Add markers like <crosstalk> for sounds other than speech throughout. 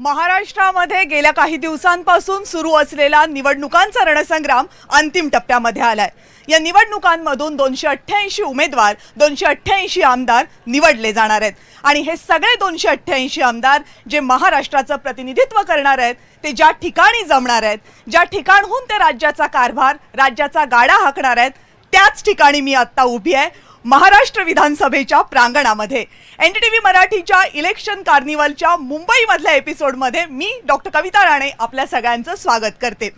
महाराष्ट्रामध्ये गेल्या काही दिवसांपासून सुरू असलेला निवडणुकांचा रणसंग्राम अंतिम टप्प्यामध्ये आलाय. या निवडणुकांमधून दोनशे अठ्ठ्याऐंशी उमेदवार दोनशे अठ्ठ्याऐंशी आमदार निवडले जाणार आहेत. आणि हे सगळे दोनशे अठ्ठ्याऐंशी आमदार जे महाराष्ट्राचं प्रतिनिधित्व करणार आहेत ते ज्या ठिकाणी जमणार आहेत ज्या ठिकाणहून ते राज्याचा कारभार राज्याचा गाडा हाकणार आहेत त्याच ठिकाणी मी आत्ता उभी आहे. महाराष्ट्र विधानसभेच्या प्रांगणामध्ये. एन डी टी व्ही मराठीच्या इलेक्शन कार्निवलच्या मुंबईमधल्या एपिसोडमध्ये मी डॉक्टर कविता राणे आपल्या सगळ्यांचं स्वागत करते.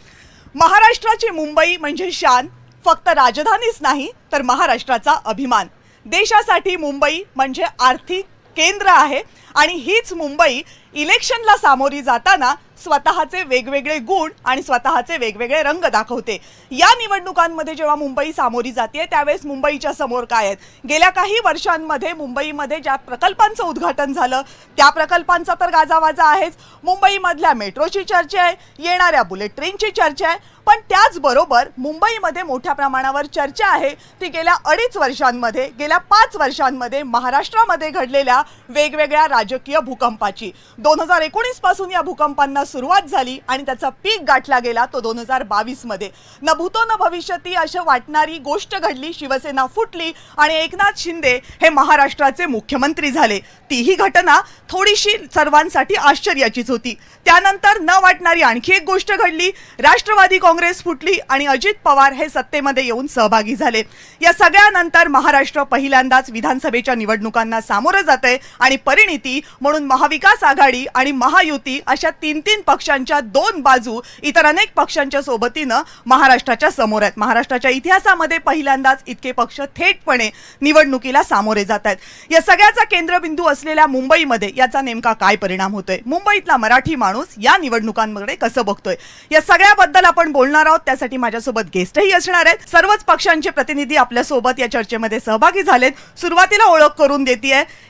महाराष्ट्राची मुंबई म्हणजे शान फक्त राजधानीच नाही तर महाराष्ट्राचा अभिमान. देशासाठी मुंबई म्हणजे आर्थिक केंद्र आहे आणि हीच मुंबई इलेक्शनला सामोरी जाताना स्वतःचे वेगवेगळे गुण आणि स्वतःचे वेगवेगळे रंग दाखवते. या निवडणुकांमध्ये जेव्हा मुंबई सामोरी जाते त्यावेळेस मुंबईच्या समोर काय आहेत? गेल्या काही वर्षांमध्ये मुंबईमध्ये ज्या प्रकल्पांचं उद्घाटन झालं त्या प्रकल्पांचा तर गाजावाजा आहेच. मुंबईमधल्या मेट्रोची चर्चा आहे येणाऱ्या बुलेट ट्रेनची चर्चा आहे. पण त्याचबरोबर मुंबईमध्ये मोठ्या प्रमाणावर चर्चा आहे. ती गेल्या अडीच वर्षांमध्ये गेल्या पाच वर्षांमध्ये महाराष्ट्रामध्ये घडलेल्या वेगवेगळ्या राजकीय भूकंपाची. दोन हजार एकोणीसपासून या भूकंपांना सुरुवात झाली आणि त्याचा पीक गाठला गेला तो दोन हजार बावीसमध्ये न भूतो न भविष्यती असं वाटणारी गोष्ट घडली शिवसेना फुटली आणि एकनाथ शिंदे हे महाराष्ट्राचे मुख्यमंत्री झाले. तीही घटना थोडीशी सर्वांसाठी आश्चर्याचीच होती. त्यानंतर न वाटणारी आणखी एक गोष्ट घडली राष्ट्रवादी काँग्रेस फुटली आणि अजित पवार हे सत्तेमध्ये येऊन सहभागी झाले. या सगळ्यानंतर महाराष्ट्र पहिल्यांदाच विधानसभेच्या निवडणुकांना सामोरं जात आहे आणि परिणिती म्हणून महाविकास आघाडी आणि महायुती अशा तीन तीन पक्षांच्या दोन बाजू इतर अनेक पक्षांच्या सोबतीनं महाराष्ट्राच्या समोर आहेत. महाराष्ट्राच्या इतिहासामध्ये पहिल्यांदाच इतके पक्ष थेटपणे निवडणुकीला सामोरे जात आहेत. या सगळ्याचा केंद्रबिंदू असलेल्या मुंबईमध्ये याचा नेमका काय परिणाम होतोय? मुंबईतला मराठी माणूस या निवडणुकांमध्ये कसं बघतोय? या सगळ्याबद्दल आपण बोलणार आहोत. त्यासाठी माझ्यासोबत गेस्टही असणार आहेत. सर्वच पक्षांचे प्रतिनिधी आपल्यासोबत या चर्चेमध्ये सहभागी झालेत. सुरुवातीला ओळख करून देते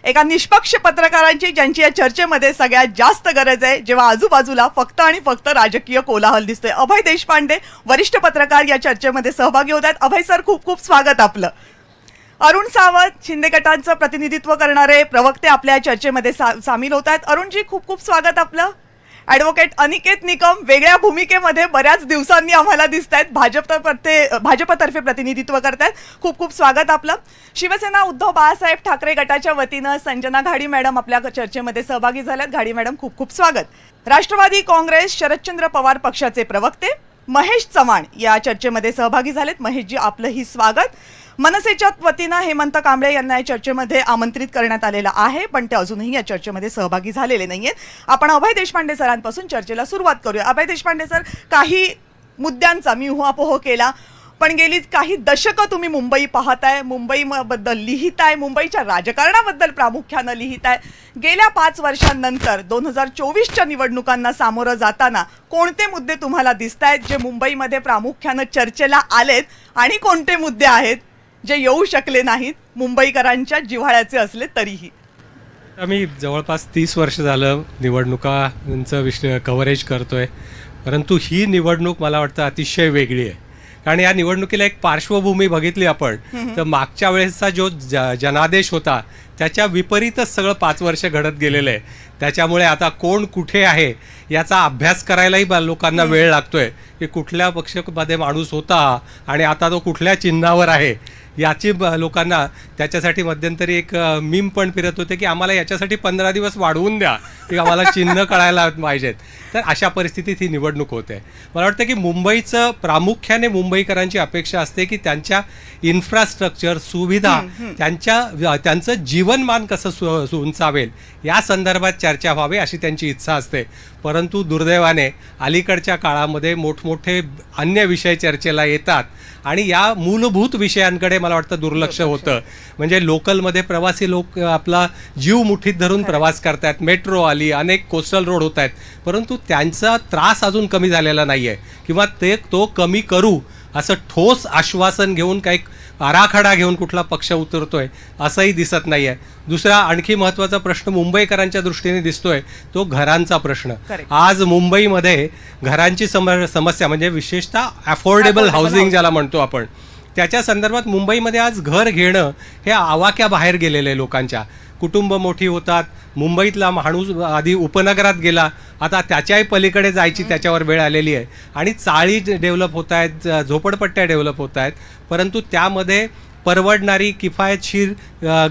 एका निष्पक्ष पत्रकारांची ज्यांची या चर्चेमध्ये सगळ्यात जास्त गरज आहे जेव्हा आजूबाजूला फक्त आणि फक्त राजकीय कोलाहल दिसतोय. अभय देशपांडे वरिष्ठ पत्रकार या चर्चेमध्ये सहभागी होत आहेत अभय सर खूप खूप स्वागत आपलं. अरुण सावंत शिंदे गटांचं प्रतिनिधित्व करणारे प्रवक्ते आपल्या चर्चेमध्ये सा सामील होत आहेत. अरुणजी खूप खूप स्वागत आपलं. ॲडव्होकेट अनिकेत निकम वेगळ्या भूमिकेमध्ये बऱ्याच दिवसांनी आम्हाला दिसत आहेत भाजपतर्फे भाजपतर्फे प्रतिनिधित्व करतायत. खूप खूप स्वागत आपलं. शिवसेना उद्धव बाळासाहेब ठाकरे गटाच्या वतीनं संजना घाडी मॅडम आपल्या चर्चेमध्ये सहभागी झाल्यात. घाडी मॅडम खूप खूप स्वागत. राष्ट्रवादी काँग्रेस शरदचंद्र पवार पक्षाचे प्रवक्ते महेश चव्हाण या चर्चेमध्ये सहभागी झालेत. महेशजी आपलंही स्वागत. मनसेच्या वतीनं हेमंत कांबळे यांना या चर्चेमध्ये आमंत्रित करण्यात आलेलं आहे पण ते अजूनही या चर्चेमध्ये सहभागी झालेले नाही आहेत आपण अभय देशपांडे सरांपासून चर्चेला सुरुवात करूया. अभय देशपांडे सर काही मुद्द्यांचा मी उहापोह केला पण गेली काही दशकं तुम्ही मुंबई पाहताय मुंबईबद्दल लिहिताय मुंबईच्या राजकारणाबद्दल प्रामुख्यानं लिहिताय. गेल्या पाच वर्षांनंतर दोन हजार चोवीसच्या निवडणुकांना सामोरं जाताना कोणते मुद्दे तुम्हाला दिसत आहेत जे मुंबईमध्ये प्रामुख्यानं चर्चेला आलेत आणि कोणते मुद्दे आहेत? जे येऊ शकले नाहीत मुंबईकरांच्या जिव्हाळ्याचे असले तरीही. आम्ही जवळपास तीस वर्ष झालं निवडणुकांचं विश कव्हरेज करतोय. परंतु ही निवडणूक मला वाटतं अतिशय वेगळी आहे. कारण या निवडणुकीला एक पार्श्वभूमी बघितली आपण तर मागच्या वेळेसचा जो ज जनादेश होता त्याच्या विपरीतच सगळं पाच वर्ष घडत गेलेलं आहे. त्याच्यामुळे आता कोण कुठे आहे याचा अभ्यास करायलाही लोकांना वेळ लागतोय. की कुठल्या पक्षामध्ये माणूस होता आणि आता तो कुठल्या चिन्हावर आहे याची ब- लोकांना त्याच्यासाठी मध्यंतरी एक मीम पण फिरत होते की आम्हाला याच्यासाठी पंधरा दिवस वाढवून द्या. की आम्हाला चिन्ह <laughs> कळायला पाहिजेत. तर अशा परिस्थितीत ही निवडणूक होते. मला वाटतं की मुंबईचं प्रामुख्याने मुंबईकरांची अपेक्षा असते की त्यांच्या इन्फ्रास्ट्रक्चर सुविधा त्यांच्या त्यांचं जीवनमान कसं सु- उंचावेल या संदर्भात चर्चा व्हावी अशी त्यांची इच्छा असते. परंतु दुर्दैवाने अलीकडच्या काळामध्ये मोठमोठे अन्य विषय चर्चेला येतात आणि या मूलभूत विषयांकडे मला वाटतं दुर्लक्ष होतं. म्हणजे लोकलमध्ये प्रवासी लोक आपला जीव मुठीत धरून प्रवास करतायत मेट्रो आली अनेक कोस्टल रोड होत आहेत परंतु त्यांचा त्रास अजून कमी झालेला नाही आहे किंवा ते तो कमी करू असं ठोस आश्वासन घेऊन काही आराखडा घेऊन कुठला पक्ष उतरतोय असंही दिसत नाही आहे दुसरा आणखी महत्त्वाचा प्रश्न मुंबईकरांच्या दृष्टीने दिसतोय तो घरांचा प्रश्न. आज मुंबईमध्ये घरांची सम समस्या म्हणजे विशेषतः अफोर्डेबल हाऊसिंग ज्याला म्हणतो आपण त्याच्या संदर्भात मुंबईमध्ये आज घर घेणं हे आवाक्या बाहेर गेलेलं आहे लोकांच्या. कुटुंब मोठी होतात. मुंबईतला माणूस आधी उपनगरात गेला. आता त्याच्याही पलीकडे जायची त्याच्यावर वेळ आलेली आहे. आणि चाळी डेव्हलप होत आहेत झोपडपट्ट्या डेव्हलप होत आहेत. परंतु त्यामध्ये परवडणारी किफायतशीर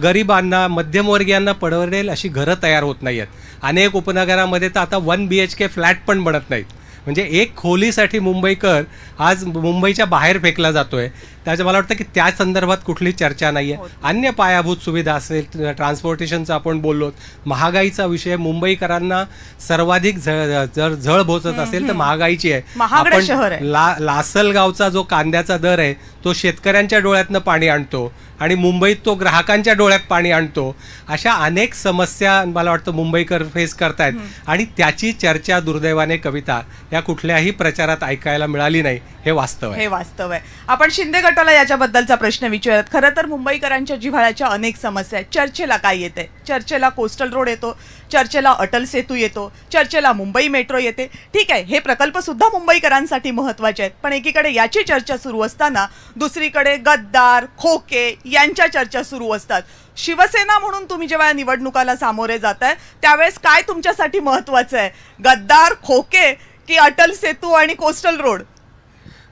गरिबांना मध्यमवर्गीयांना परवडेल अशी घरं तयार होत नाही आहेत अनेक उपनगरामध्ये तर आता one B H K flat पण बनत नाहीत. म्हणजे एक खोलीसाठी मुंबईकर आज मुंबईच्या बाहेर फेकला जातोय. त्याचं मला वाटतं की त्या संदर्भात कुठली चर्चा नाही आहे अन्य पायाभूत सुविधा असेल ट्रान्सपोर्टेशनचा आपण बोललो महागाईचा विषय मुंबईकरांना सर्वाधिक जर झळ बोचत असेल तर महागाईची आहे. आपण. ला लासलगावचा जो कांद्याचा दर आहे तो शेतकऱ्यांच्या डोळ्यातनं पाणी आणतो. आणि मुंबईत तो ग्राहकांच्या डोळ्यात पाणी आणतो. अशा अनेक समस्या मला वाटतं मुंबईकर फेस करतायत. आणि त्याची चर्चा दुर्दैवाने कविता या कुठल्याही प्रचारात ऐकायला मिळाली नाही. हे वास्तव आहे. हे वास्तव आहे. आपण शिंदे गटाला याच्याबद्दलचा प्रश्न विचारत खरं तर मुंबईकरांच्या जिव्हाळ्याच्या अनेक समस्या आहेत. चर्चेला काय येते? चर्चेला कोस्टल रोड येतो. चर्चेला अटल सेतू येतो. चर्चेला मुंबई मेट्रो येते. ठीक आहे हे प्रकल्प सुद्धा मुंबईकरांसाठी महत्त्वाचे आहेत. पण एकीकडे याची चर्चा सुरू असताना दुसरीकडे गद्दार खोके यांच्या चर्चा सुरू असतात. शिवसेना म्हणून तुम्ही जेव्हा निवडणुकाला सामोरे जात आहे त्यावेळेस काय तुमच्यासाठी महत्वाचं आहे? गद्दार खोके की अटल सेतू आणि कोस्टल रोड?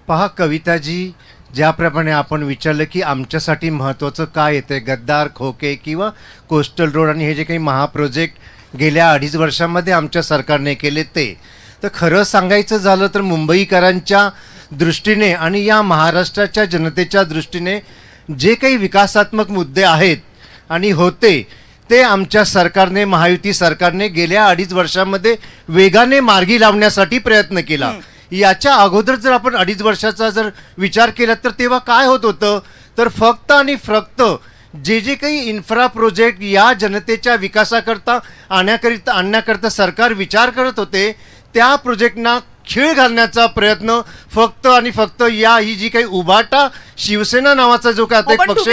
पहा कविताजी ज्याप्रमाणे आपण विचारलं की आमच्यासाठी महत्त्वाचं काय येते? गद्दार खोके किंवा कोस्टल रोड आणि हे जे काही महाप्रोजेक्ट गेल्या अडीच वर्षामध्ये आमच्या सरकारने केले ते. तर खरं सांगायचं झालं तर मुंबईकरांच्या दृष्टीने आणि या महाराष्ट्राच्या जनतेच्या दृष्टीने जे काही विकासात्मक मुद्दे आहेत आणि होते ते आमच्या सरकारने महायुती सरकारने गेल्या अडीच वर्षामध्ये वेगाने मार्गी लावण्यासाठी प्रयत्न केला. याच्या अगोदर जर आपण अडीच वर्षाचा जर विचार केला तर तेव्हा काय होत होतं? तर फक्त आणि फक्त जे जे काही इन्फ्रा प्रोजेक्ट या जनतेच्या विकासाकरता आणण्याकरिता आणण्याकरता सरकार विचार करत होते त्या प्रोजेक्टना खीळ घालण्याचा प्रयत्न फक्त आणि फक्त या ही जी काही उभाटा शिवसेना नावाचा जो काय हो, पक्ष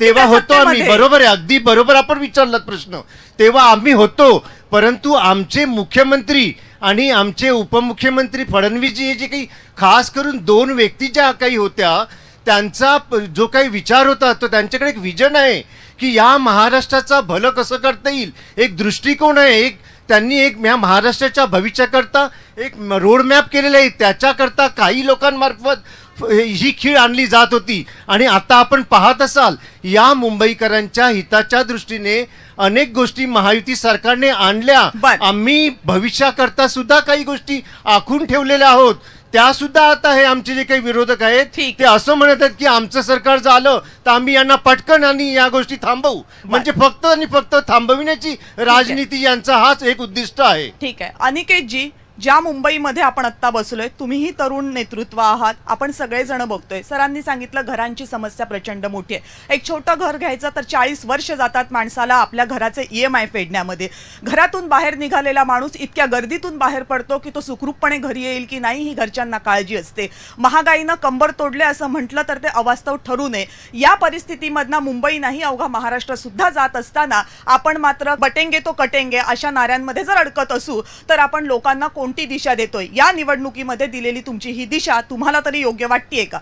तेव्हा होतो आम्ही? बरोबर आहे. अगदी बरोबर आपण विचारलात प्रश्न. तेव्हा आम्ही होतो परंतु आमचे मुख्यमंत्री आणि आमचे उपमुख्यमंत्री फडणवीसजी हे जे काही खास करून दोन व्यक्ती ज्या काही होत्या त्यांचा प- जो काही विचार होता तो त्यांच्याकडे एक विजन आहे की या महाराष्ट्राचा भलं कसं करता येईल? एक दृष्टिकोन आहे एक त्यांनी एक या महाराष्ट्राच्या भविष्याकरता एक रोड मॅप केलेला आहे. त्याच्याकरता काही लोकांमार्फत ही खीळ आणली जात होती आणि आता आपण पाहत असाल या मुंबईकरांच्या हिताच्या दृष्टीने अनेक गोष्टी महायुती सरकारने आणल्या. आम्ही भविष्याकरता सुद्धा काही गोष्टी आखून ठेवलेल्या आहोत. त्या सुद्धा आता हे आमचे जे काही विरोधक आहेत. ते असं म्हणत आहेत की आमचं सरकार झालं तर आम्ही यांना पटकन आणि या गोष्टी थांबवू. म्हणजे फक्त आणि फक्त थांबविण्याची राजनीती यांचा हाच एक उद्दिष्ट आहे. ठीक आहे. अनिकेतजी ज्या मुंबईमध्ये आपण आत्ता बसलोय तुम्हीही तरुण नेतृत्व आहात. आपण सगळेजण बघतोय. सरांनी सांगितलं घरांची समस्या प्रचंड मोठी आहे. एक छोटं घर घ्यायचं तर चाळीस वर्ष जातात माणसाला आपल्या घराचे ई एम आय फेडण्यामध्ये. घरातून बाहेर निघालेला माणूस इतक्या गर्दीतून बाहेर पडतो की तो सुखरूपपणे घरी येईल की नाही ही घरच्यांना काळजी असते. महागाईनं कंबर तोडले असं म्हटलं तर ते अवास्तव ठरू नये. या परिस्थितीमधनं मुंबई नाही अवघा महाराष्ट्र सुद्धा जात असताना आपण मात्र बटेंगे तो कटेंगे अशा नाऱ्यांमध्ये जर अडकत असू तर आपण लोकांना कोण कोणती दिशा देतोय या निवडणुकीमध्ये दिलेली तुमची ही दिशा तुम्हाला तरी योग्य वाटतीये का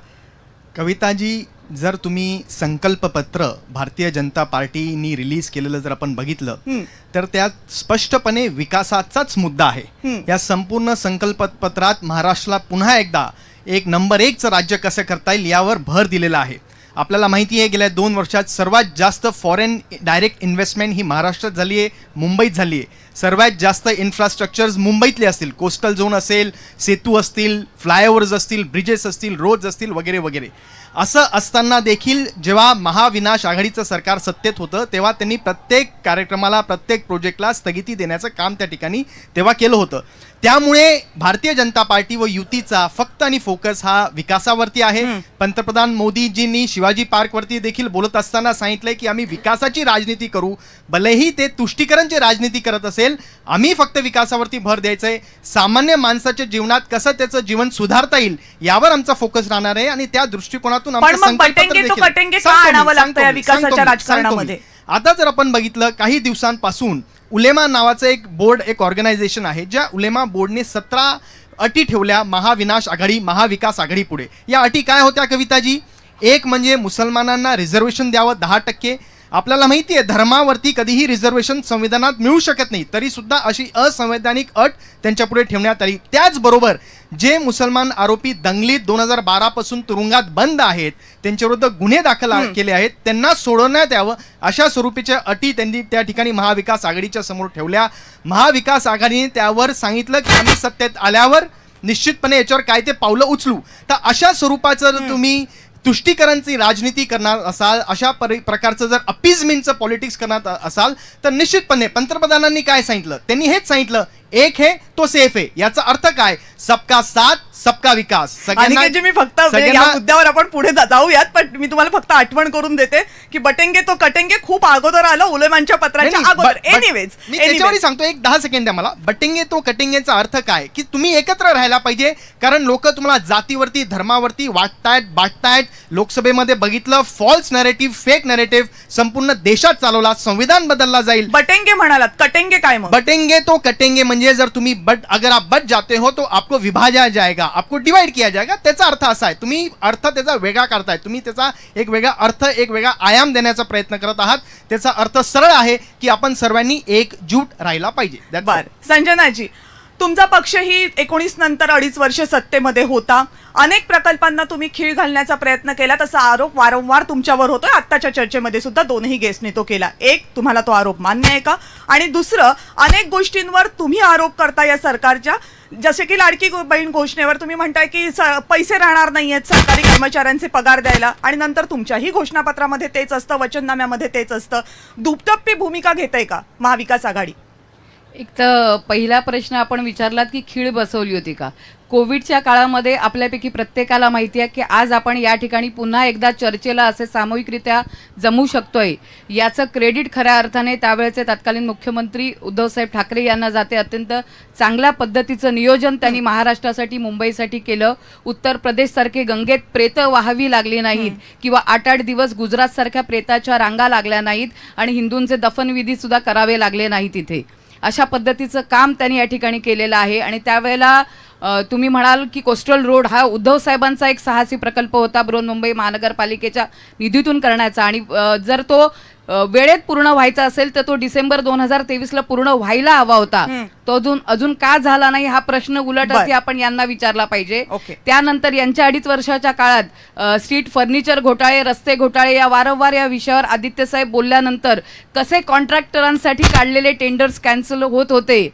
कविताजी जर तुम्ही संकल्पपत्र भारतीय जनता पार्टीनी रिलीज केलेलं जर आपण बघितलं. तर त्यात स्पष्टपणे विकासाचाच मुद्दा आहे. या संपूर्ण संकल्पपत्रात महाराष्ट्राला पुन्हा एकदा एक नंबर एकचं राज्य कसं करता येईल यावर भर दिलेला आहे आपल्याला माहिती आहे गेल्या दोन वर्षात सर्वात जास्त फॉरेन डायरेक्ट इन्व्हेस्टमेंट ही महाराष्ट्रात झाली आहे मुंबईत झाली आहे. सर्वात जास्त इन्फ्रास्ट्रक्चर्स मुंबईतले असतील. कोस्टल झोन असेल सेतू असतील फ्लायओव्हर्स असतील ब्रिजेस असतील रोड्स असतील वगैरे वगैरे. असं असताना देखील जेव्हा महाविनाश आघाडीचं सरकार सत्तेत होतं तेव्हा त्यांनी प्रत्येक कार्यक्रमाला प्रत्येक प्रोजेक्टला स्थगिती देण्याचं काम त्या ठिकाणी तेव्हा केलं होतं. त्यामुळे भारतीय जनता पार्टी व युतीचा फक्त आणि फोकस हा विकासावरती आहे. पंतप्रधान मोदीजींनी शिवाजी पार्कवरती देखील बोलत असताना सांगितलंय की आम्ही विकासाची राजनीती करू. भलेही ते तुष्टीकरणची राजनीती करत असेल आम्ही फक्त विकासावरती भर द्यायचंय. सामान्य माणसाच्या जीवनात कसं त्याचं जीवन सुधारता येईल यावर आमचा फोकस राहणार आहे आणि त्या दृष्टिकोनातून पण आमचं मग संकल्पपत्र बटेंगे तो देखील- कटेंगे का सांगतो मी, आणावं लागतं सांगतो या मी, विकासाच्या सांगतो मी, राजकारणामध्ये? आता जर आपण बघितलं काही दिवसांपासून उलेमा नावाचं एक बोर्ड एक ऑर्गनायझेशन आहे ज्या उलेमा बोर्डने सतरा अटी ठेवल्या महाविनाश आघाडी महाविकास आघाडी पुढे. या अटी काय होत्या कविताजी? एक म्हणजे मुसलमानांना रिझर्वेशन द्यावं दहा टक्के. आपल्याला माहिती आहे धर्मावरती कधीही रिझर्वेशन संविधानात मिळू शकत नाही तरी सुद्धा अशी असंवैधानिक अट त्यांच्यापुढे ठेवण्यात आली. त्याचबरोबर जे मुसलमान आरोपी दंगलीत दोन हजार बारा पासून तुरुंगात बंद आहेत त्यांच्याविरुद्ध गुन्हे दाखल केले आहेत त्यांना सोडवण्यात यावं अशा स्वरूपीच्या अटी त्यांनी त्या ठिकाणी महाविकास आघाडीच्या समोर ठेवल्या. महाविकास आघाडीने त्यावर सांगितलं की आम्ही सत्तेत आल्यावर निश्चितपणे याच्यावर काय ते पावलं उचलू. तर अशा स्वरूपाचं तुम्ही तुष्टीकरणची राजनीती करणार असाल अशा परि प्रकारचं जर अपिजमेंटचं पॉलिटिक्स करणार असाल तर निश्चितपणे पंतप्रधानांनी काय सांगितलं? त्यांनी हेच सांगितलं एक हे तो सेफ आहे. याचा अर्थ काय? सबका साथ सबका विकास. अनिकेतजी मी फक्त या सगळ्यांना- मुद्द्यावर आपण पुढे जा- जाऊयात पण मी तुम्हाला फक्त आठवण करून देते की बटेंगे तो कटेंगे खूप अगोदर आलं उलेमानच्या नाही, पत्राच्या नाही, अगोदर. but- but एनिवेज मी सांगतो एक दहा सेकंड द्या मला. बटेंगे तो कटेंगेचा अर्थ काय? की तुम्ही एकत्र राहायला पाहिजे कारण लोक तुम्हाला जातीवरती धर्मावरती वाटतायत बाटतायत. लोकसभेमध्ये बघितलं फॉल्स नरेटिव्ह फेक नरेटिव्ह संपूर्ण देशात चालवला संविधान बदलला जाईल. बटेंगे म्हणालात कटेंगे काय मग? बटेंगे तो कटेंगे म्हणजे जर तुम्ही बट अगर आप बट जाते हो तो आपको विभाजा जाएगा. आपको डिवाइड किया जाएगा त्याचा अर्थ असा आहे तुम्ही अर्थ त्याचा वेगळा करताय तुम्ही त्याचा एक वेगळा अर्थ एक वेगळा आयाम देण्याचा प्रयत्न करत आहात त्याचा अर्थ सरळ आहे की आपण सर्वांनी एकजूट राहायला पाहिजे. That's संजनाजी तुमचा पक्षही एकोणीस नंतर अडीच वर्ष सत्तेमध्ये होता. अनेक प्रकल्पांना तुम्ही खीळ घालण्याचा प्रयत्न केला तसा आरोप वारंवार तुमच्यावर होतोय. आत्ताच्या चर्चेमध्ये सुद्धा दोनही गेस्टने तो केला. एक तुम्हाला तो आरोप मान्य आहे का? आणि दुसरं अनेक गोष्टींवर तुम्ही आरोप करता या सरकारच्या. जसे की लाडकी गो- बहीण घोषणेवर तुम्ही म्हणताय की स- पैसे राहणार नाही आहेत सरकारी कर्मचाऱ्यांचे पगार द्यायला आणि नंतर तुमच्याही घोषणापत्रामध्ये तेच असतं वचननाम्यामध्ये तेच असतं. दुपटप्पी भूमिका घेते का महाविकास आघाडी? एक तर पहिला प्रश्न आपण विचारलात की खीळ बसवली होती का? कोविडच्या काळामध्ये आपल्यापैकी प्रत्येकाला माहिती आहे की आज आपण या ठिकाणी पुन्हा एकदा चर्चेला असे सामूहिकरित्या जमू शकतोय. याचं क्रेडिट खऱ्या अर्थाने त्यावेळेचे तत्कालीन मुख्यमंत्री उद्धवसाहेब ठाकरे यांना जाते. अत्यंत चांगल्या पद्धतीचं नियोजन त्यांनी महाराष्ट्रासाठी मुंबईसाठी केलं. उत्तर प्रदेशसारखे गंगेत प्रेतं व्हावी लागली नाहीत किंवा आठ आठ दिवस गुजरातसारख्या प्रेताच्या रांगा लागल्या नाहीत आणि हिंदूंचे दफनविधीसुद्धा करावे लागले नाहीत तिथे अशा पद्धतीचं काम त्यांनी या ठिकाणी केलेलं आहे. आणि त्यावेळेला तुम्ही म्हणाल की कोस्टल रोड हा उद्धव साहेबांचा एक साहसी प्रकल्प होता बृहन्मुंबई महानगरपालिकेच्या निधीतून करण्याचा. आणि जर तो वेळेत पूर्ण व्हायचा असेल तर तो डिसेंबर दोन हजार तेवीसला पूर्ण व्हायला हवा होता. तो अजून अजून का झाला नाही हा प्रश्न उलट आपण यांना विचारला पाहिजे. त्यानंतर यांच्या अडीच वर्षाच्या काळात स्ट्रीट फर्निचर घोटाळे रस्ते घोटाळे या वारंवार या विषयावर आदित्य साहेब बोलल्यानंतर कसे कॉन्ट्रॅक्टरांसाठी काढलेले टेंडर्स कॅन्सल होत होते?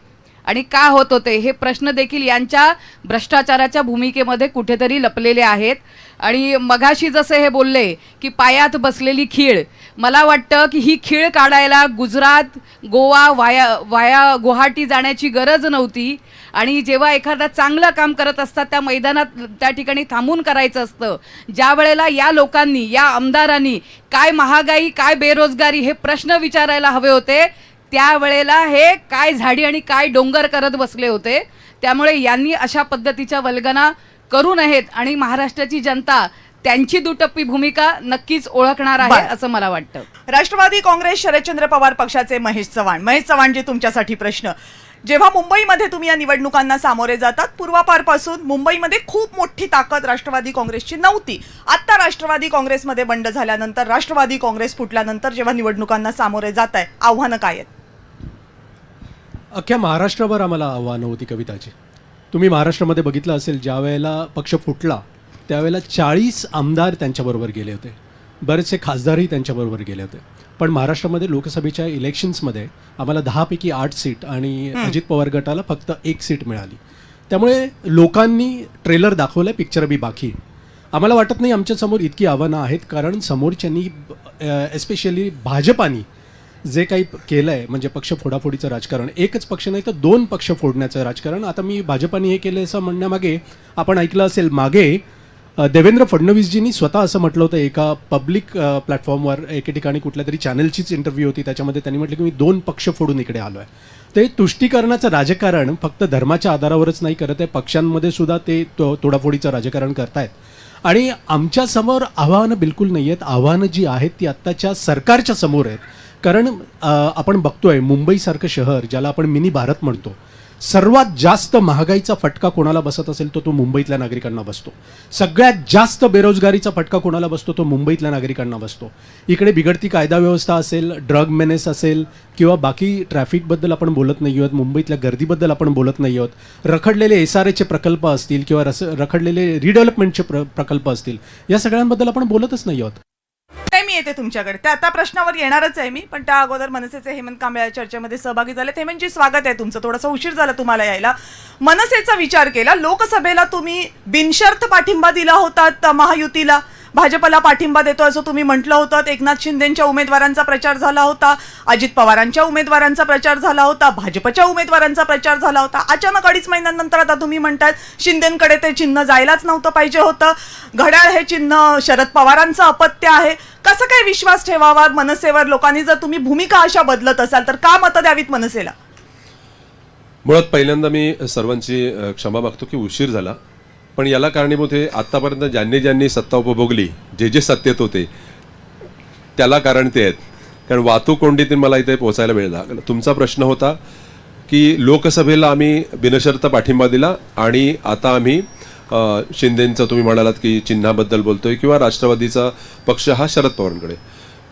आणि का होत होते हे प्रश्न देखील यांच्या भ्रष्टाचाराच्या भूमिकेमध्ये कुठेतरी लपलेले आहेत. आणि मघाशी जसे हे बोलले की पायात बसलेली खीळ मला वाटतं की ही खीळ काढायला गुजरात गोवा वाया वाया गुवाहाटी जाण्याची गरज नव्हती. आणि जेव्हा एखादा चांगलं काम करत असतात त्या मैदानात त्या ठिकाणी थांबून करायचं असतं. ज्या वेळेला या लोकांनी या आमदारांनी काय महागाई काय बेरोजगारी हे प्रश्न विचारायला हवे होते त्यावेळेला हे काय झाडी आणि काय डोंगर करत बसले होते त्यामुळे यांनी अशा पद्धतीच्या वल्गना करू नयेत आणि महाराष्ट्राची जनता त्यांची दुटप्पी भूमिका नक्कीच ओळखणार आहे. असं मला वाटतं. राष्ट्रवादी काँग्रेस शरदचंद्र पवार पक्षाचे महेश चव्हाण. महेश चव्हाणजी तुमच्यासाठी प्रश्न. जेव्हा मुंबईमध्ये तुम्ही या निवडणुकांना सामोरे जातात पूर्वापारपासून मुंबईमध्ये खूप मोठी ताकद राष्ट्रवादी काँग्रेसची नव्हती. आता राष्ट्रवादी काँग्रेसमध्ये बंड झाल्यानंतर राष्ट्रवादी काँग्रेस फुटल्यानंतर जेव्हा निवडणुकांना सामोरे जात आहे आव्हानं काय आहेत? अख्ख्या महाराष्ट्राभर आम्हाला आव्हानं होती कविताची. तुम्ही महाराष्ट्रामध्ये बघितलं असेल ज्या वेळेला पक्ष फुटला त्यावेळेला चाळीस आमदार त्यांच्याबरोबर गेले होते. बरेचसे खासदारही त्यांच्याबरोबर गेले होते. पण महाराष्ट्रामध्ये लोकसभेच्या इलेक्शन्समध्ये आम्हाला दहापैकी आठ सीट आणि अजित पवार गटाला फक्त एक सीट मिळाली. त्यामुळे लोकांनी ट्रेलर दाखवलं पिक्चर बी बाकी. आम्हाला वाटत नाही आमच्यासमोर इतकी आव्हानं आहेत कारण समोरच्यांनी एस्पेशली भाजपानी जे काही केलं आहे म्हणजे पक्ष फोडाफोडीचं राजकारण एकच पक्ष नाही तर दोन पक्ष फोडण्याचं राजकारण. आता मी भाजपाने हे केलं असं म्हणण्यामागे आपण ऐकलं असेल मागे देवेंद्र फडणवीसजींनी स्वतः असं म्हटलं होतं एका पब्लिक प्लॅटफॉर्मवर एके ठिकाणी कुठल्या तरी चॅनलचीच इंटरव्ह्यू होती. त्याच्यामध्ये त्यांनी म्हटलं की मी दोन पक्ष फोडून इकडे आलो आहे ते तुष्टीकरणाचं राजकारण फक्त धर्माच्या आधारावरच नाही करत आहे. पक्षांमध्ये सुद्धा ते तो- तोडाफोडीचं राजकारण करतायत. आणि आमच्यासमोर आव्हानं बिलकुल नाही आहेत आव्हानं जी आहेत ती आत्ताच्या सरकारच्या समोर आहेत. कारण आपण बघतोय मुंबईसारखं शहर ज्याला आपण मिनी भारत म्हणतो सर्वात जास्त महागाईचा फटका कोणाला बसत असेल तो तो मुंबईतल्या नागरिकांना बसतो. सगळ्यात जास्त बेरोजगारीचा फटका कोणाला बसतो तो मुंबईतल्या नागरिकांना बसतो. इकडे बिघडती कायदा व्यवस्था असेल ड्रग मेनेस असेल किंवा बाकी ट्रॅफिकबद्दल आपण बोलत नाही आहोत मुंबईतल्या गर्दीबद्दल आपण बोलत नाही आहोत रखडलेले एस आर एचे प्रकल्प असतील किंवा रस रखडलेले रिडेव्हलपमेंटचे प्र प्रकल्प असतील या सगळ्यांबद्दल आपण बोलतच नाही आहोत. ते मी येते तुमच्याकडे? त्या आता प्रश्नावर येणारच आहे मी पण त्या अगोदर मनसेचे हेमंत कांबळे चर्चेमध्ये सहभागी झाले हेमंतजी स्वागत आहे तुमचं. थोडासा उशीर झाला तुम्हाला यायला. मनसेचा विचार केला. लोकसभेला तुम्ही बिनशर्त पाठिंबा दिला होता त- महायुतीला. भाजपला पाठिंबा देतो असं तुम्ही म्हटलं होतं. एकनाथ शिंदेच्या उमेदवारांचा प्रचार झाला होता. अजित पवारांच्या उमेदवारांचा प्रचार झाला होता. भाजपच्या उमेदवारांचा प्रचार झाला होता. अचानक अडीच महिन्यांनंतर आता तुम्ही म्हणतात शिंदेकडे ते चिन्ह जायलाच नव्हतं पाहिजे होतं. घड्याळ हे चिन्ह शरद पवारांचं अपत्य आहे. कसं काय विश्वास ठेवावा मनसेवर? लोकांनी जर तुम्ही भूमिका अशा बदलत असाल तर का मतं द्यावीत मनसेला? मुळात पहिल्यांदा मी सर्वांची क्षमा मागतो की उशीर झाला. पण याला कारणीभूत हे आत्तापर्यंत ज्यांनी ज्यांनी सत्ता उपभोगली जे जे सत्तेत होते त्याला कारण ते आहेत. कारण वाहतूक कोंडीतून मला इथे पोहोचायला वेळ लागला. तुमचा प्रश्न होता की लोकसभेला आम्ही बिनशर्त पाठिंबा दिला आणि आता आम्ही शिंदेंचं तुम्ही म्हणालात की चिन्हाबद्दल बोलतोय किंवा राष्ट्रवादीचा पक्ष हा शरद पवारांकडे.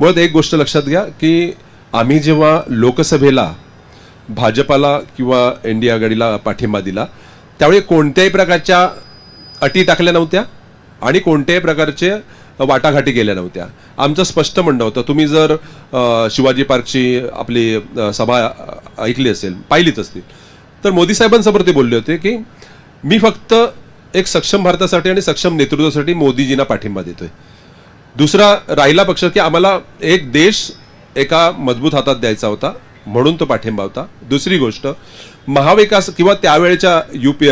मुळात एक गोष्ट लक्षात घ्या की आम्ही जेव्हा लोकसभेला भाजपाला किंवा एन डी आघाडीला पाठिंबा दिला त्यावेळी कोणत्याही प्रकारच्या अटी टाकल्या नव्हत्या आणि कोणत्याही प्रकारचे वाटाघाटी केल्या नव्हत्या. आमचं स्पष्ट म्हणणं होतं तुम्ही जर शिवाजी पार्कची आपली सभा ऐकली असेल पाहिलीच असतील. तर मोदी साहेबांसमोर ते बोलले होते की मी फक्त एक सक्षम भारतासाठी आणि सक्षम नेतृत्वासाठी मोदीजींना पाठिंबा देतोय. दुसरा राहिला पक्ष की आम्हाला एक देश एका मजबूत हातात द्यायचा होता म्हणून तो पाठिंबा होता. दुसरी गोष्ट महाविकास किंवा त्यावेळेच्या पी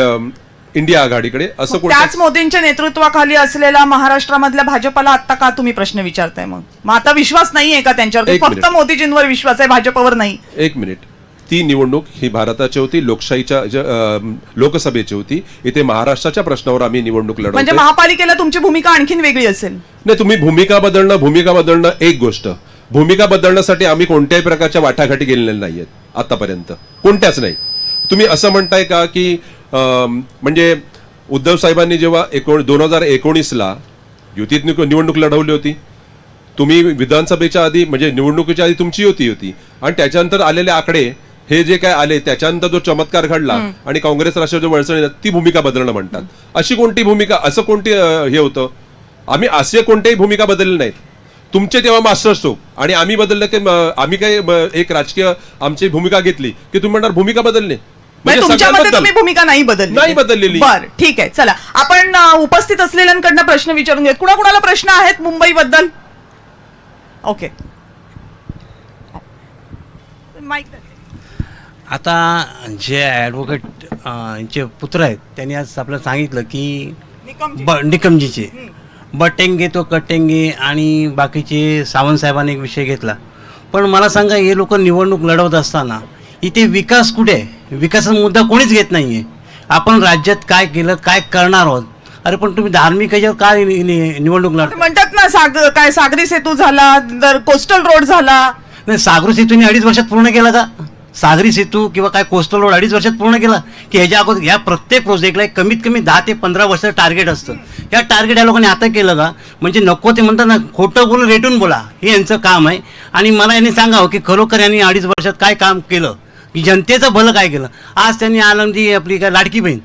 इंडिया आघाडीकडे असं कोणतं? त्याच मोदींच्या नेतृत्वाखाली असलेल्या महाराष्ट्रामधल्या भाजपला आता का तुम्ही प्रश्न विचारताय मग? मग आता विश्वास नाहीये का त्यांच्यावर एक फक्त मिनिट. मोदीजींवर विश्वास आहे भाजपवर नाही. एक मिनिट. ती निवडणूक ही भारताची होती लोकशाहीच्या ज- अं, लोकसभेची होती. इथे महाराष्ट्राच्या प्रश्नावर आम्ही निवडणूक म्हणजे लढवतो महापालिकेला तुमची भूमिका आणखीन वेगळी असेल. नाही तुम्ही भूमिका बदलणं भूमिका बदलणं एक गोष्ट. भूमिका बदलण्यासाठी आम्ही कोणत्याही प्रकारच्या वाटाघाटी गेलेल्या नाहीयेत आतापर्यंत. कोणत्याच नाही. तुम्ही असं म्हणताय का की म्हणजे उद्धव साहेबांनी जेव्हा एकोण दोन हजार एकोणीसला युतीत निवडणूक लढवली होती. तुम्ही विधानसभेच्या आधी म्हणजे निवडणुकीच्या आधी तुमची युती होती. आणि त्याच्यानंतर आलेले आकडे हे जे काय आले त्याच्यानंतर जो चमत्कार घडला आणि काँग्रेस राष्ट्रवादी वळसणी ती भूमिका बदलणं म्हणतात. अशी कोणती भूमिका असं कोणती हे होतं? आम्ही असे कोणत्याही भूमिका बदलल्या नाहीत. तुमचे तेव्हा मास्टर स्ट्रोक. आणि आम्ही बदललं की आम्ही काय म, एक राजकीय आमची भूमिका घेतली की तुम्ही म्हणणार भूमिका बदलणे म्हणजे तुमच्या मते सगळ्यांबद्दल. तुम्ही भूमिका नाही बदलली. नाही बदललेली. बर ठीक आहे चला. आपण उपस्थित असलेल्यांकडनं प्रश्न विचारून घेऊ कुणाकुणाला प्रश्न आहेत मुंबई बद्दल ओके माईक. आता जे ॲडव्होकेट यांचे पुत्र आहेत त्यांनी आज आपल्याला सांगितलं की. ब निकमजीचे. बटेंगे तो कटेंगे आणि बाकीचे सावंत साहेबांनी एक विषय घेतला. पण मला सांगा हे लोक निवडणूक लढवत असताना इथे विकास कुठे आहे? विकासाचा मुद्दा कोणीच घेत नाही आहे आपण राज्यात काय केलं काय करणार आहोत? अरे पण तुम्ही धार्मिक ह्याच्यावर काय नि- नि- निवडणूक लढ म्हणतात ना साग काय सागरी सेतू झाला तर कोस्टल रोड झाला. नाही सागरी सेतूने अडीच वर्षात पूर्ण केला का? सागरी सेतू किंवा काय कोस्टल रोड अडीच वर्षात पूर्ण केला? की ह्याच्या अगोदर ह्या प्रत्येक प्रोजेक्टला एक कमीत कमी दहा ते पंधरा वर्षाचं टार्गेट असतं. या टार्गेट या लोकांनी आता केलं का? म्हणजे नको ते म्हणतात ना खोटं बोलून रेटून बोला. हे यांचं काम आहे. आणि मला यांनी सांगावं की खरोखर यांनी अडीच वर्षात काय काम केलं? की जनतेचं भलं काय केलं? आज त्यांनी आनंदी आपली काय लाडकी बहीण.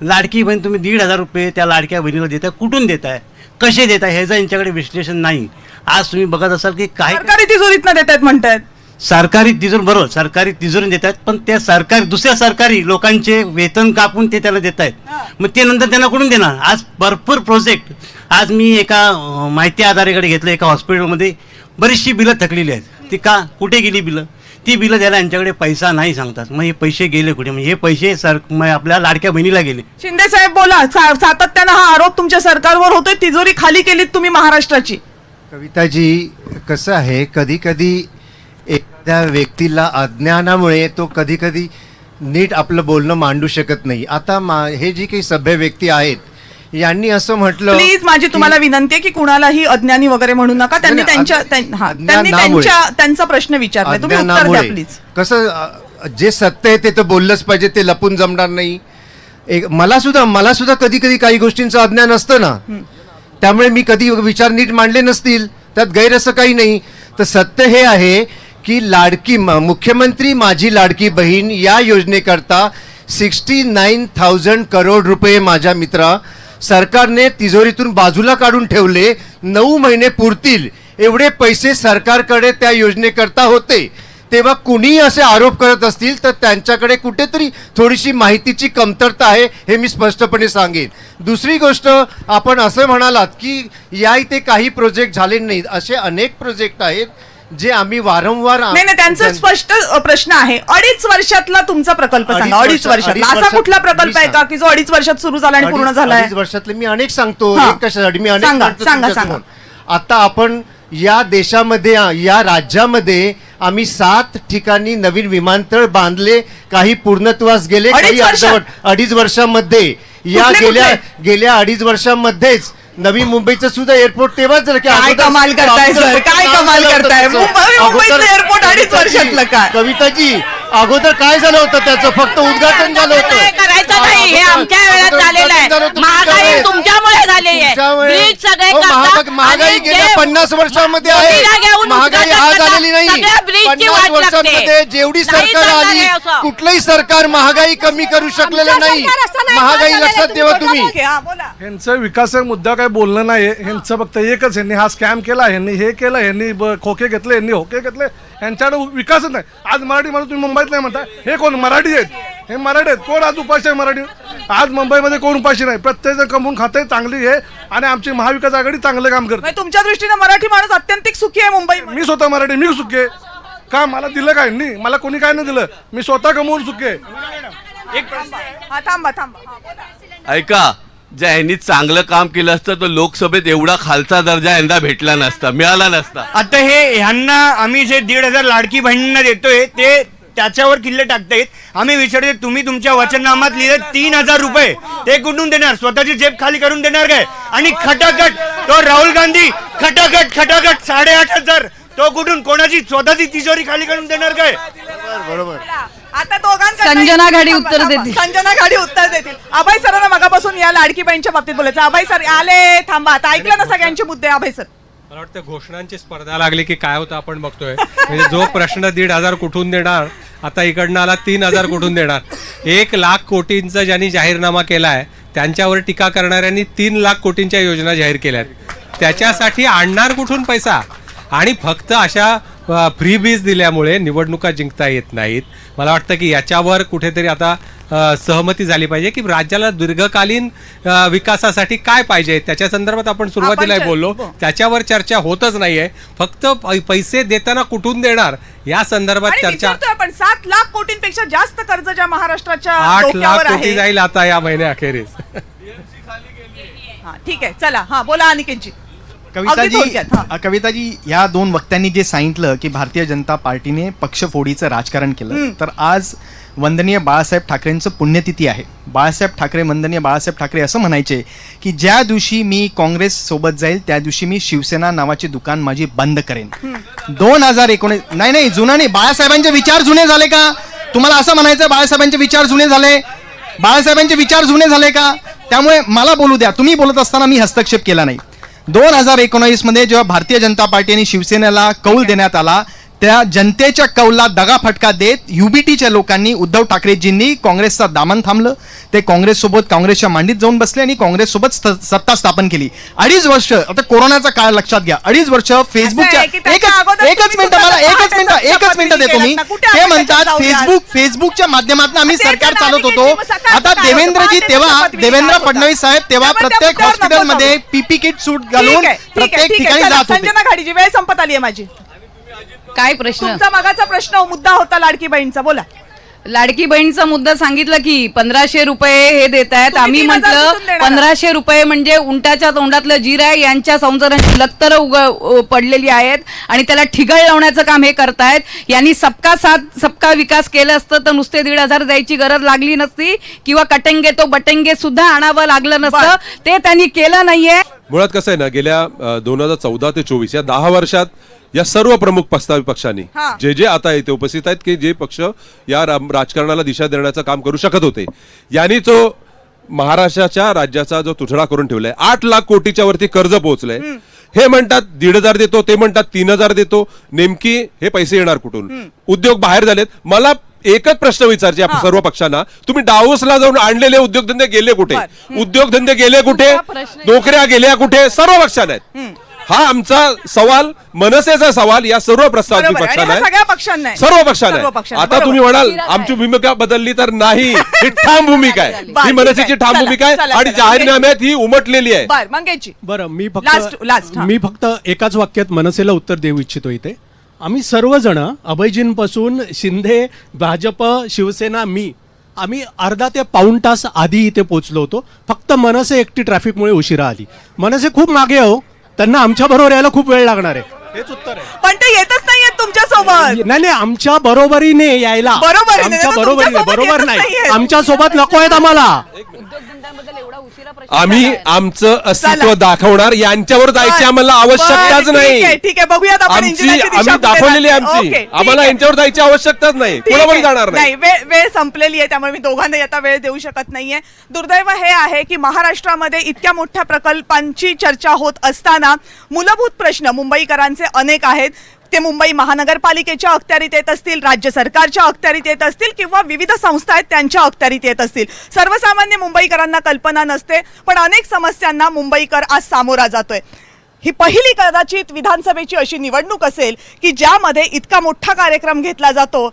लाडकी बहीण तुम्ही दीड हजार रुपये त्या लाडक्या बहिणीला देताय कुठून देताय? कसे देताय? ह्याचं यांच्याकडे विश्लेषण नाही. आज तुम्ही बघत असाल की काही सरकारी तिजोरीतनं देत आहेत म्हणतायत. सरकारी तिजोरी बरोबर सरकारी तिजोरी देतात पण त्या सरकारी दुसऱ्या सरकारी लोकांचे वेतन कापून ते त्याला देत आहेत मग ते नंतर त्यांना कुठून देणार? आज भरपूर प्रोजेक्ट आज मी एका माहिती आधारेकडे घेतलं एका हॉस्पिटलमध्ये बरीचशी बिलं थकलेली आहेत. ती का कुठे गेली बिलं? ती बिलं द्यायला यांच्याकडे पैसा नाही सांगतात. मग हे पैसे गेले कुठे? म्हणजे हे पैसे सर मग आपल्या लाडक्या बहिणीला गेले. शिंदे साहेब बोला सा- सातत्यानं हा आरोप तुमच्या सरकारवर होतोय तिजोरी खाली केलीत तुम्ही महाराष्ट्राची. कविताजी कसं आहे? कधी कधी एखाद्या व्यक्तीला अज्ञानामुळे तो कधी कधी नीट आपलं बोलणं मांडू शकत नाही. आता मा हे जी काही सभ्य व्यक्ती आहेत यांनी असं म्हटलं प्लीज माझी तुम्हाला विनंती आहे की कुणालाही अज्ञानी वगैरे म्हणू नका. त्यांनी नाही, त्यांच्या अज्ञ- त्यां- हा, त्यांनी अज्ञानामुळे. त्यांच्या त्यांचा प्रश्न विचारलाय. तुम्ही उत्तर द्या अज्ञानामुळे प्लीज. कसं अ, जे सत्य आहे ते तर बोललंच पाहिजे ते लपून जमणार नाही. एक मला सुद्धा मला सुद्धा कधी कधी काही गोष्टींचं अज्ञान असतं ना. त्यामुळे मी कधी विचार नीट मांडले नसतील. त्यात गैर असं काही नाही. तर सत्य हे आहे की लाडकी म- मुख्यमंत्री माझी लाडकी बहीण या योजनेकरता सिक्स्टी नाईन थाउजंड करोड रुपये माझ्या मित्रा सरकारने तिजोरीतून बाजूला काढून ठेवले नऊ महिने पुरतील. एवढे पैसे सरकारकडे त्या योजनेकरता होते. तेव्हा कुणी असे आरोप करत असतील तर त्यांच्याकडे कुठेतरी थोडीशी माहितीची कमतरता आहे हे मी स्पष्टपणे सांगेन. दुसरी गोष्ट आपण असं म्हणालात की या इथे काही प्रोजेक्ट झाले नाहीत. असे अनेक प्रोजेक्ट आहेत जे आम्ही वारंवार नाही नाही त्यांचा जन- स्पष्ट प्रश्न आहे. अडीच वर्षातला तुमचा प्रकल्प सांगा. अडीच वर्षात- वर्षातला असा कुठला प्रकल्प आहे का? की जो अडीच वर्षात सुरू झाला आणि पूर्ण झालाय अडीच वर्षातले मी अनेक सांगतो. कशासाठी? मी अनेक सांगा. आता आपण या देशामध्ये या राज्यामध्ये आम्ही सात ठिकाणी नवीन विमानतळ बांधले काही पूर्णत्वास गेले काही अडीच वर्षांमध्ये. या गेल्या? गेल्या अडीच वर्षांमध्येच नवी मुंबईचं सुद्धा एअरपोर्ट तेव्हाच झालं की काय अगोदर- कमाल करताय, सर? काय काम कमाल करताय? मुंबई- मुंबईचं एअरपोर्ट अडीच वर्षातलं काय? कविताजी अगोदर काय झालं होतं त्याचं? फक्त उद्घाटन झालं होतं. काय करायचं नाही. हे आमच्या वेळात झालेलं आहे. महागाई. तुमच्यामुळे झाली आहे. तुमच्यामुळे- ब्रिज सगळे महाग- महागाई गेल्या पन्नास वर्षांमध्ये आहे. महागाई आज आलेली नाही. पन्नास. वर्षांमध्ये जेवढी सरकार आली. कुठलंही सरकार महागाई कमी करू शकलेलं नाही. महागाई झालेलं, लक्षात ठेवा तुम्ही. हा, ह्यांचं विकासाचा मुद्दा काय बोलणं नाही ह्यांचं फक्त एकच ह्यांनी हा स्कॅम केला ह्यांनी हे केलं ह्यांनी खोके घेतले ह्यांनी होके घेतले. ह्यांच्याकडे विकासच नाही. आज मराठी माणूस तुम्ही मुंबईत नाही म्हणता. हे कोण? मराठी आहेत. हे मराठी आहेत. कोण आज उपाशी आहे मराठी? आज मुंबईमध्ये कोण उपाशी नाही? प्रत्येक जण कमवून खाते चांगली आहे आणि आमची महाविकास आघाडी चांगलं काम करते. म्हणजे तुमच्या दृष्टीने मराठी माणूस अत्यंतिक सुखी आहे मुंबई मी स्वतः मराठी मी सुखे का? मला दिलं काय? नाही. मला कोणी काय नाही दिलं. मी स्वतः कमवून सुखे हा थांबा थांबा. बोला. ऐका जर ह्यांनी चांगलं काम केलं असतं तर लोकसभेत एवढा खालचा दर्जा यंदा भेटला नसता मिळाला नसता. आता हे ह्यांना आम्ही जे दीड हजार लाडकी बहिणींना देतोय ते त्याच्यावर किल्ले टाकतायत. आम्ही विचारते तुम्ही तुमच्या वचननामात लिहिले तीन हजार रुपये. ते कुठून देणार? स्वतःची जेब खाली करून देणार काय? आणि खटाखट तो राहुल गांधी खटाखट खटाखट साडेआठ हजार. तो कुठून कोणाची स्वतःची तिजोरी खाली करून देणार काय? बरोबर. आता दोघांकडे संजना घाडी उत्तर. देतील. संजना घाडी उत्तर देतील. अभय सरांना मगापासून या लाडकी बहिणीच्या बाबतीत बोलायचं. अभय सर आले थांबा. आता ऐकलं ना सगळ्यांचे मुद्दे अभय सर? मला वाटतं घोषणांची स्पर्धा लागली की काय होतं आपण बघतोय. म्हणजे जो प्रश्न दीड हजार कुठून देणार आता इकडनं आला तीन हजार कुठून देणार. एक लाख कोटींचा ज्यांनी जाहीरनामा केला आहे त्यांच्यावर टीका करणाऱ्यांनी तीन लाख कोटींच्या योजना जाहीर केल्यात. त्याच्यासाठी आणणार कुठून पैसा? आणि फक्त अशा फ्री बीज दिल्यामुळे निवडणुका जिंकता येत नाहीत. मला वाटतं की याच्यावर कुठेतरी आता सहमती झाली पाहिजे की राज्याला दीर्घकालीन विकासासाठी काय पाहिजे? त्याच्या संदर्भात आपण सुरुवातीला बोललो. हो. त्याच्यावर चर्चा होतच नाहीये. फक्त पैसे देताना कुठून देणार? या संदर्भात चर्चा आपण सात लाख कोटींपेक्षा जास्त कर्ज ज्या महाराष्ट्राच्या आठ लाख कोटी जाईल आता या महिन्याअखेरीस. हा, ठीक आहे चला. हा बोला अनिकेतजी. अगदी कविताजी थोडक्यात, हा. कविताजी या दोन वक्त्यांनी जे सांगितलं की भारतीय जनता पार्टीने पक्षफोडीचं राजकारण केलं तर आज वंदनीय बाळासाहेब ठाकरेंचं पुण्यतिथी आहे. बाळासाहेब ठाकरे वंदनीय बाळासाहेब ठाकरे असं म्हणायचे की ज्या दिवशी मी काँग्रेस सोबत जाईल त्या दिवशी मी शिवसेना नावाची दुकान माझी बंद करेन. दोन हजार एकोणीस नाही नाही जुना नाही बाळासाहेबांचे विचार जुने झाले का? तुम्हाला असं म्हणायचं बाळासाहेबांचे विचार जुने झाले? बाळासाहेबांचे विचार जुने झाले का? त्यामुळे मला बोलू द्या. तुम्ही बोलत असताना मी हस्तक्षेप केला नाही. दोन हजार एकोणीसमध्ये जेव्हा भारतीय जनता पार्टी आणि शिवसेनेला कौल देण्यात आला त्या जनतेच्या कौलला दगाफटका देत युबीटीच्या लोकांनी उद्धव ठाकरेजींनी काँग्रेसचा दामन थांबलं ते काँग्रेससोबत काँग्रेसच्या मांडीत जाऊन बसले आणि काँग्रेससोबत स्त- सत्ता स्थापन केली अडीच वर्ष आता कोरोनाचा काळ लक्षात घ्या अडीच वर्ष फेसबुकच्या एकच एकच मिनिट मला एकच मिनिट एकच मिनिट देतो मी ते म्हणतात? फेसबुक फेसबुकच्या माध्यमातून आम्ही सरकार चालवत होतो आता? देवेंद्रजी तेव्हा देवेंद्र? फडणवीस साहेब तेव्हा प्रत्येक हॉस्पिटलमध्ये. पीपी किट सूट घालून प्रत्येक. ठिकाणी जात होते संपत आली आहे माझी काय प्रश्न? तुमचा मगाचा प्रश्न मुद्दा होता लाडकी बहिणीचा. बोला. लाडकी बहिणीचा मुद्दा सांगितलं की पंधराशे रुपये हे देत आहेत. आम्ही तीन हजार म्हटलं देणार? पंधराशे रुपये म्हणजे उंटाच्या तोंडातलं जीर आहे यांच्या संसारांची लत्तर उग उ- पडलेली आहेत आणि त्याला ठिगळ लावण्याचं काम हे करतायत. यांनी सबका साथ सबका विकास केलं असतं तर नुसते दीड हजार द्यायची गरज लागली नसती किंवा कटेंगे तो बटेंगे सुद्धा आणावं लागलं नसतं. ते त्यांनी केलं नाहीये. मुळात कसं आहे ना गेल्या दोन हजार चौदा ते चोवीस या दहा वर्षात या सर्व प्रमुख प्रस्तावित पक्षांनी. हा. जे जे आता इथे उपस्थित आहेत की जे पक्ष या राम- राजकारणाला दिशा देण्याचं काम करू शकत होते. यांनी तो महाराष्ट्राच्या राज्याचा जो तुटडा करून ठेवलाय आठ लाख कोटीच्या वरती कर्ज पोहोचलंय. हे म्हणतात दीड हजार देतो ते म्हणतात तीन हजार देतो. नेमकी हे पैसे येणार कुठून? उद्योग बाहेर झालेत. मला एकच प्रश्न विचारचे या सर्व पक्षांना. तुम्ही डावोसला जाऊन आणलेले उद्योगधंदे गेले कुठे? उद्योगधंदे गेले कुठे? प्रश्न- नोकऱ्या गेल्या कुठे? सर्व पक्षांना आहेत. हा आमचा सवाल मनसेचा सवाल या सर्व प्रस्तावित पक्षांना हा आहे सगळ्या पक्षांना. सर्व पक्षांना आता. तुम्ही म्हणाल आमची? भूमिका बदलली तर नाही ही <laughs> ठाम भूमिका आहे ही मनसेची. ठाम भूमिका आहे आणि. जाहीरनाम्यात ही उमटलेली आहे बर मंगेची बरं मी फक्त. मी फक्त एकाच वाक्यात मनसेला उत्तर देऊ इच्छितो इथे आम्ही सर्वजण अभयजींपासून शिंदे भाजप शिवसेना मी आम्ही अर्धा ते पाऊण तास आधी इथे पोचलो होतो फक्त मनसे एकटी ट्रॅफिकमुळे उशिरा आली मनसे खूप मागे आहे हो त्यांना आमच्या बरोबर यायला खूप वेळ लागणार आहे. हेच उत्तर आहे. पण ते येतच नाहीयेत तुमच्यासोबत नाही नाही आमच्या बरोबरीने यायला. बरोबरीने, आमच्या तर बरोबरीने तुमच्यासोबत बरोबर येतच नाही. आमच्यासोबत नको आहेत आम्हाला. उद्योगधंद्यांबद्दल एवढा आम्ही. आमचं अस्तित्व. दाखवणार यांच्यावर जायची आम्हाला आवश्यकताच नाही ठीक आहे, बघूयात आपण आमची आम्ही दाखवलेली. आमची आम्हाला. यांच्यावर जायची आवश्यकताच नाही कोणावर. जाणार नाही वेळ वेळ संपलेली आहे त्यामुळे मी दोघांनाही आता वेळ देऊ शकत नाहीये दुर्दैव हे आहे की महाराष्ट्रामध्ये इतक्या मोठ्या प्रकल्पांची चर्चा होत असताना मूलभूत प्रश्न मुंबईकरांचे अनेक आहेत ते मुंबई महानगरपालिकेच्या अखत्यारीत येत असतील राज्य सरकारच्या अखत्यारीत येत असतील किंवा विविध संस्था आहेत त्यांच्या अखत्यारीत येत असतील. सर्वसामान्य मुंबईकरांना कल्पना नसते पण अनेक समस्यांना मुंबईकर आज सामोरा जातोय. ही पहिली कदाचित विधानसभेची अशी निवडणूक असेल की ज्यामध्ये इतका मोठा कार्यक्रम घेतला जातो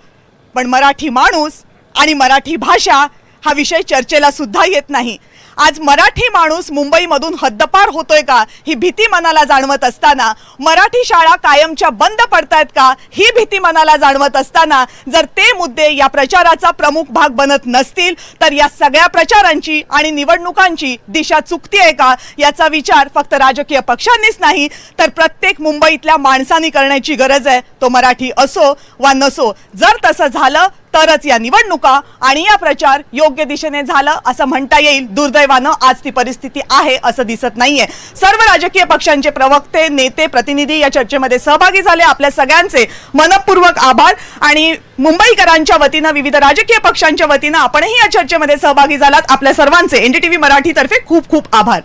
पण मराठी माणूस आणि मराठी भाषा हा विषय चर्चेला सुद्धा येत नाही. आज मराठी माणूस मुंबईमधून हद्दपार होतोय का? ही भीती मनाला जाणवत असताना मराठी शाळा कायमच्या बंद पडतायत का? ही भीती मनाला जाणवत असताना जर ते मुद्दे या प्रचाराचा प्रमुख भाग बनत नसतील तर या सगळ्या प्रचारांची आणि निवडणुकांची दिशा चुकतीये का? याचा विचार फक्त राजकीय पक्षांनीच नाही तर प्रत्येक मुंबईतल्या माणसांनी करण्याची गरज आहे. तो मराठी असो वा नसो जर तसं झालं तरच या निवडणुका आणि या प्रचार योग्य दिशेने झालं असं म्हणता येईल. दुर्दैवानं आज ती परिस्थिती आहे असं दिसत नाहीये. सर्व राजकीय पक्षांचे प्रवक्ते नेते प्रतिनिधी या चर्चेमध्ये सहभागी झाले. आपल्या सगळ्यांचे मनपूर्वक आभार. आणि मुंबईकरांच्या वतीनं विविध राजकीय पक्षांच्या वतीनं आपणही या चर्चेमध्ये सहभागी झालात. आपल्या सर्वांचे एनडीटीव्ही मराठीतर्फे खूप खूप आभार.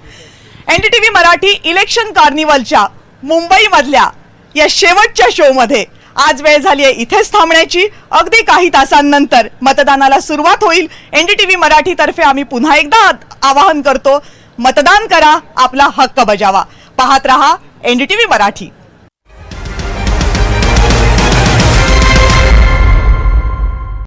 एनडीटीव्ही मराठी इलेक्शन कार्निवलच्या मुंबईमधल्या या शेवटच्या शोमध्ये आज वेळ झाली आहे इथेच थांबण्याची. अगदी काही तासांनंतर मतदानाला सुरुवात होईल. एन डी टी व्ही मराठीतर्फे आम्ही पुन्हा एकदा आवाहन करतो मतदान करा आपला हक्क बजावा. पाहत रहा N D T V Marathi.